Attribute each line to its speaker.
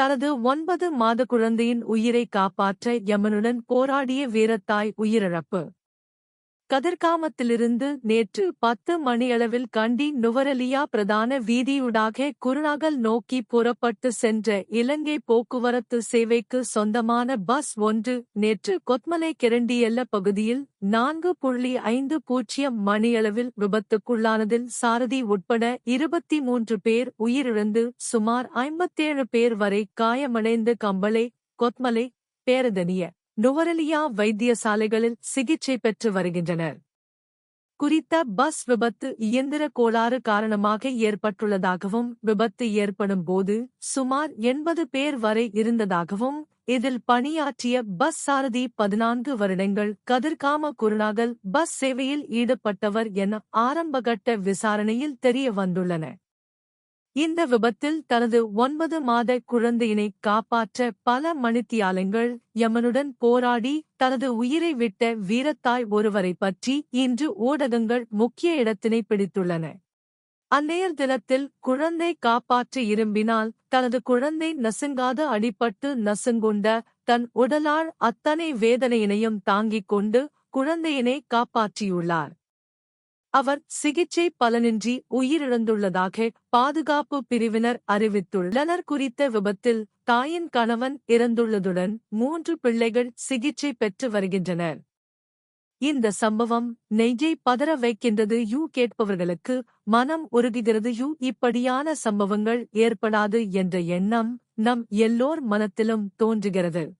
Speaker 1: தனது ஒன்பது மாத குழந்தையின் உயிரை காப்பாற்ற யமனுடன் போராடிய வீரத்தாய் உயிரிழப்பு. கதிர்காமத்திலிருந்து நேற்று பத்து மணியளவில் கண்டி நுவரலியா பிரதான வீதியூடாக குருநாகல் நோக்கி புறப்பட்டு சென்ற இலங்கை போக்குவரத்து சேவைக்கு சொந்தமான பஸ் ஒன்று நேற்று கொத்மலை கிரண்டியல்ல பகுதியில் நான்கு புள்ளி ஐந்து பூஜ்ஜியம் மணியளவில் விபத்துக்குள்ளானதில் சாரதி உட்பட இருபத்தி மூன்று பேர் உயிரிழந்து சுமார் ஐம்பத்தேழு பேர் வரை காயமடைந்து கம்பளை கொத்மலை பேரதனிய. நுவரலியா வைத்தியசாலைகளில் சிகிச்சை பெற்று வருகின்றனர். குறித்த பஸ் விபத்து இயந்திர கோளாறு காரணமாக ஏற்பட்டுள்ளதாகவும் விபத்து ஏற்படும் போது சுமார் எண்பது பேர் வரை இருந்ததாகவும் இதில் பணியாற்றிய பஸ் சாரதி பதினான்கு வருடங்கள் கதிர்காம குருநாகல் பஸ் சேவையில் ஈடுபட்டவர் என ஆரம்பகட்ட விசாரணையில் தெரிய வந்துள்ளன இந்த விபத்தில் தனது ஒன்பது மாத குழந்தையினை காப்பாற்ற பல மணித்தியாலங்கள் யமனுடன் போராடி தனது உயிரை விட்ட வீரத்தாய் ஒருவரை பற்றி இன்று ஊடகங்கள் முக்கிய இடத்தினை பிடித்துள்ளன. அந்நேர் தினத்தில் குழந்தை காப்பாற்ற இரும்பினால் தனது குழந்தை நசுங்காத அடிபட்டு நசுங்குண்ட தன் உடலால் அத்தனை வேதனையினையும் தாங்கிக் கொண்டு குழந்தையினை காப்பாற்றியுள்ளார். அவர் சிகிச்சை பலனின்றி உயிரிழந்துள்ளதாக பாதுகாப்பு பிரிவினர் அறிவித்துள்ளனர். குறித்த விபத்தில் தாயின் கணவன் இறந்துள்ளதுடன் மூன்று பிள்ளைகள் சிகிச்சை பெற்று வருகின்றனர். இந்த சம்பவம் நெஞ்சை பதற வைக்கின்றது யூ கேட்பவர்களுக்கு மனம் உருகுகிறது. யூ இப்படியான சம்பவங்கள் ஏற்படாது என்ற எண்ணம் நம் எல்லோர் மனத்திலும் தோன்றுகிறது.